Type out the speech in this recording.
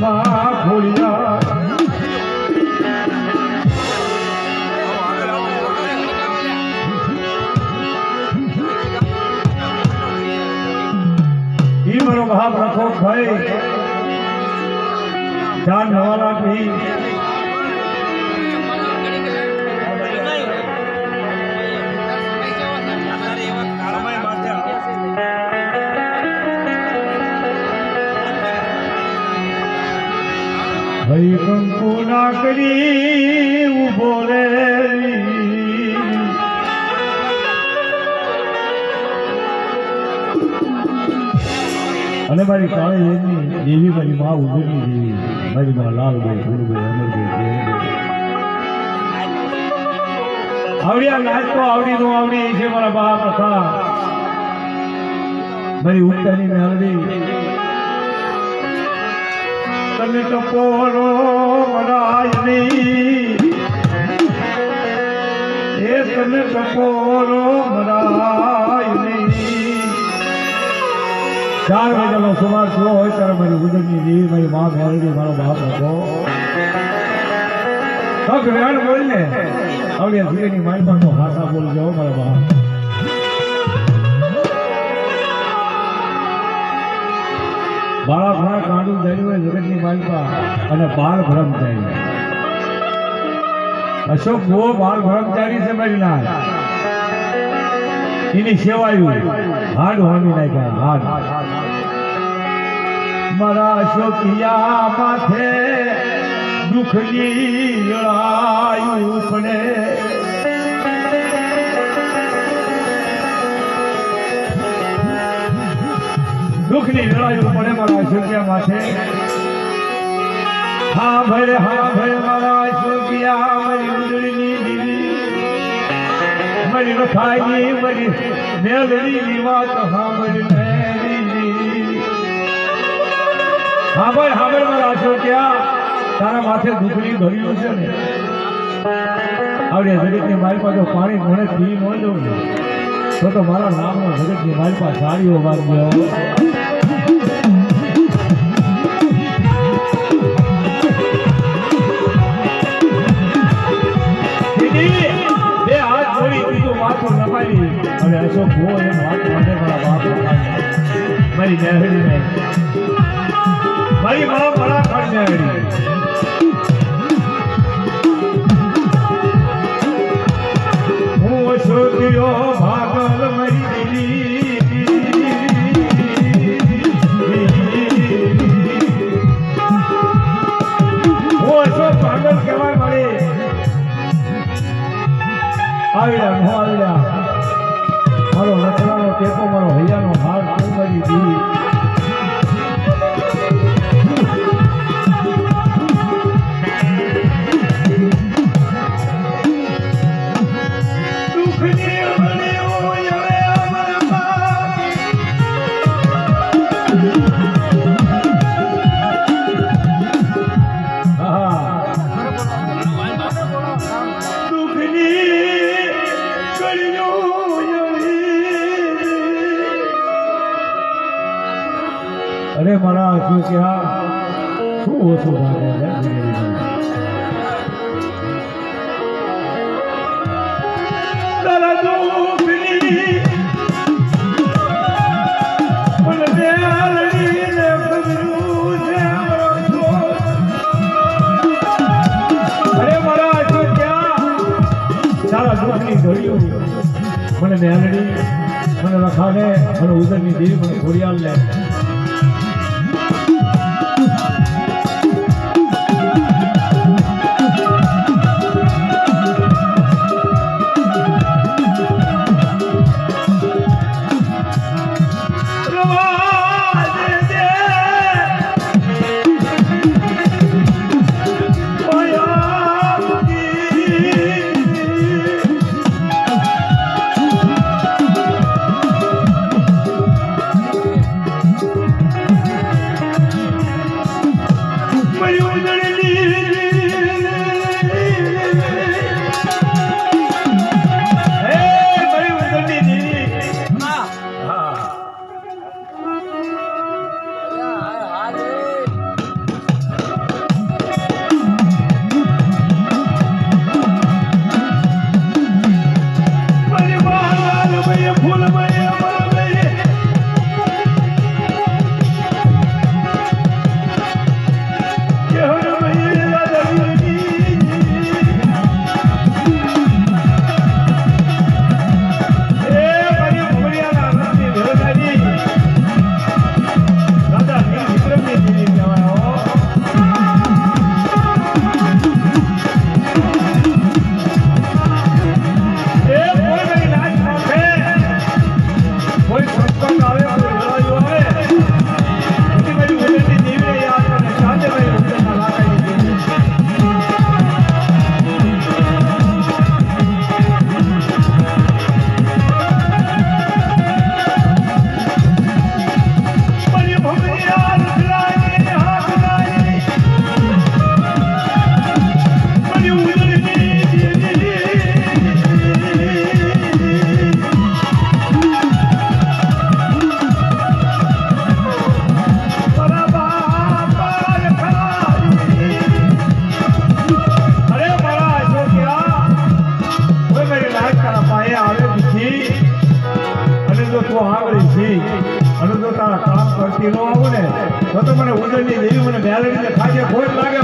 માં ખોડિયા ઈ મારો ભાવ રખો ભાઈ ભાઈ કંકુ ના ઊભો રે અને મારી કાળી એમની દેવી મારી મા ઉજળની દેવી મારી મા લાલભાઈ ગુરુભાઈ અમરભાઈ આવડ્યા નાચ તો આવડી, નો આવડી છે મારા બાપ હતા. મારી ઉત્તરની મેલડી. તને તો પોરો નહીં હે તમે તો પોરો નહીં ચાર વાગ્યાનો સમાજ થયો હોય ત્યારે મારી ઉદરની દેવી મારી મા મેલડી મારો બાપ હતો. તક રેણ બોલ ને હવે સુરેની માલમાં તો ભાષા બોલજો, મારા બાપ. બાળા ઘણા કાંડું થયું હોય જગતની માલિકા અને બાળ બ્રહ્મચારી અશોક બહુ બાળ ભ્રમચારી છે ના એની સેવાયું હાડ હોમી નાખ્યા, હાડ. મારા અશોકિયા માથે દુઃખની લડાયું પડે દુઃખની લડાયું પડે મારા અશોકિયા માથે. હા ભરે હા ભરે મારા અશોકિયા મારી ઉંદડીની દીવી. મારી રખાઈ મારી મેલડીની વાત હા મારી મેલીની હા ભાઈ હા ભાઈ, મારા અશોકિયા તારા માથે દુઃખની ભર્યું છે ને. આવડે જગતની મારી પાસે પાણી મળે, પી ન જવું તો તો મારા નામનો જગતની મારી પાસે સાડીઓ વાગ્યો. અશોક ભુવો એમ હાથ માટે મારા બાપ મારી મારી નેહડીને મારી મારા મારા ખડ નેહડી હું અશોકિયો અરે મારા દુઃખની ઘડીઓ. મને મેલડી મને લખાને મને ઉદરની દેવી મને ખોડિયાલ લે Please. તો મને ઉજળની દેવી મને મેલડીને ખાજે ખોટ લાગે